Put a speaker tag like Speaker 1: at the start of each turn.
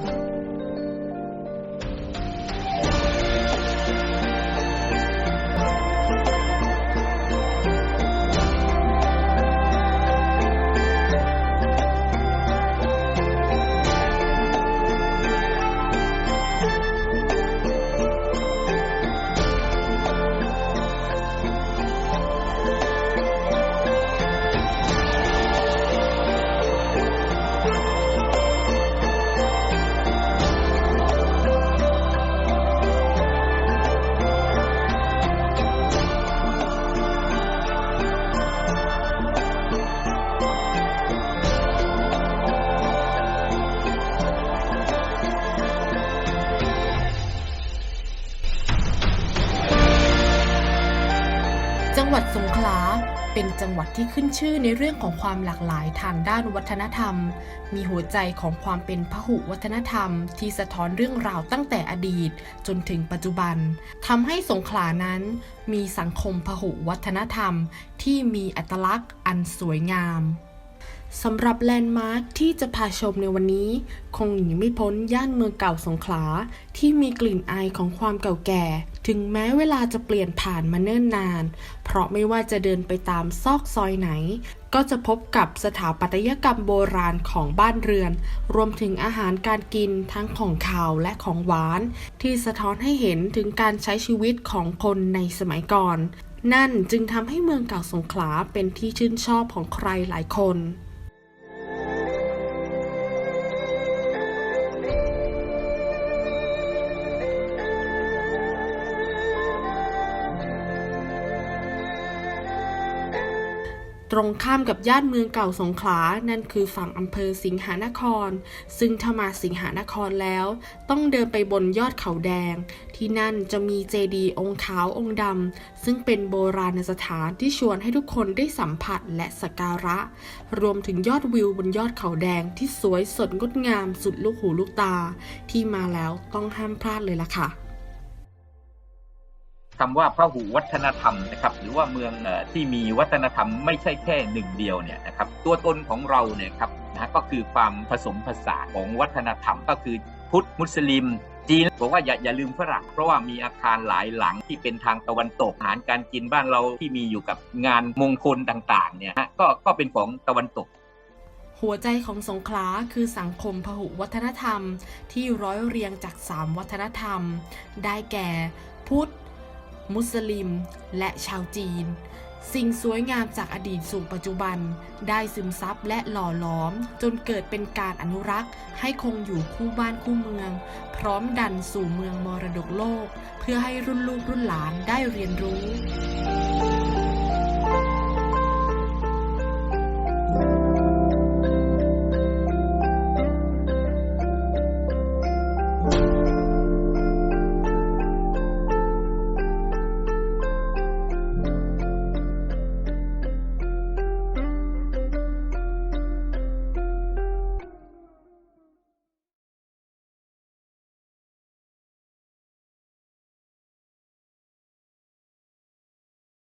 Speaker 1: うん。 จังหวัดสงขลาเป็นจังหวัดที่ขึ้นชื่อในเรื่องของความหลากหลายทางด้านวัฒนธรรม มีหัวใจของความเป็นพหุวัฒนธรรม ที่สะท้อนเรื่องราวตั้งแต่อดีตจนถึงปัจจุบันทำให้สงขลานั้น มีสังคมพหุวัฒนธรรม ที่มีอัตลักษณ์อันสวยงาม สำหรับแลนด์มาร์คที่จะพาชมในวันนี้ คงหนีไม่พ้นย่านเมืองเก่าสงขลา ที่มีกลิ่นอายของความเก่าแก่ ถึงแม้เวลาจะเปลี่ยนผ่านมาเนิ่นนาน เพราะไม่ว่าจะเดินไปตามซอกซอยไหน ก็จะพบกับสถาปัตยกรรมโบราณของบ้านเรือน รวมถึงอาหารการกินทั้งของขาวและของหวาน ที่สะท้อนให้เห็นถึงการใช้ชีวิตของคนในสมัยก่อน นั่นจึงทำให้เมืองเก่าสงขลาเป็นที่ชื่นชอบของใครหลายคน ตรงข้ามกับย่านเมืองเก่าสงขลา นั่นคือฝั่งอำเภอสิงหานคร ซึ่งถ้ามาสิงหานครแล้ว ต้องเดินไปบนยอดเขาแดง ที่นั่นจะมีเจดีย์องค์ขาวองค์ดำ ซึ่งเป็นโบราณสถานที่ชวนให้ทุกคนได้สัมผัสและสักการะ รวมถึงยอดวิวบนยอดเขาแดงที่สวยสดงดงามสุดลูกหูลูกตา ที่มาแล้วต้องห้ามพลาดเลยล่ะค่ะ
Speaker 2: คำว่าพหุวัฒนธรรมนะครับหรือว่าเมืองที่มีวัฒนธรรมไม่ใช่แค่หนึ่งเดียวเนี่ยนะครับตัวตนของเราเนี่ยครับนะก็คือความผสมผสานของวัฒนธรรมก็คือพุทธมุสลิมจีนบอกว่าอย่าอย่าลืมฝรั่งเพราะว่ามีอาคารหลายหลังที่เป็นทางตะวันตกอาหารการกินบ้านเราที่มีอยู่กับงานมงคลต่างๆเนี่ยฮะก็ก็เป็นของตะวันตก
Speaker 1: หัวใจของสงขลาคือสังคมพหุวัฒนธรรม ที่ร้อยเรียงจากสามวัฒนธรรม ได้แก่ พุทธ มุสลิม และชาวจีน สิ่งสวยงามจากอดีตสู่ปัจจุบัน ได้ซึมซับและหล่อหลอม จนเกิดเป็นการอนุรักษ์ ให้คงอยู่คู่บ้านคู่เมือง พร้อมดันสู่เมืองมรดกโลก เพื่อให้รุ่นลูกรุ่นหลานได้เรียนรู้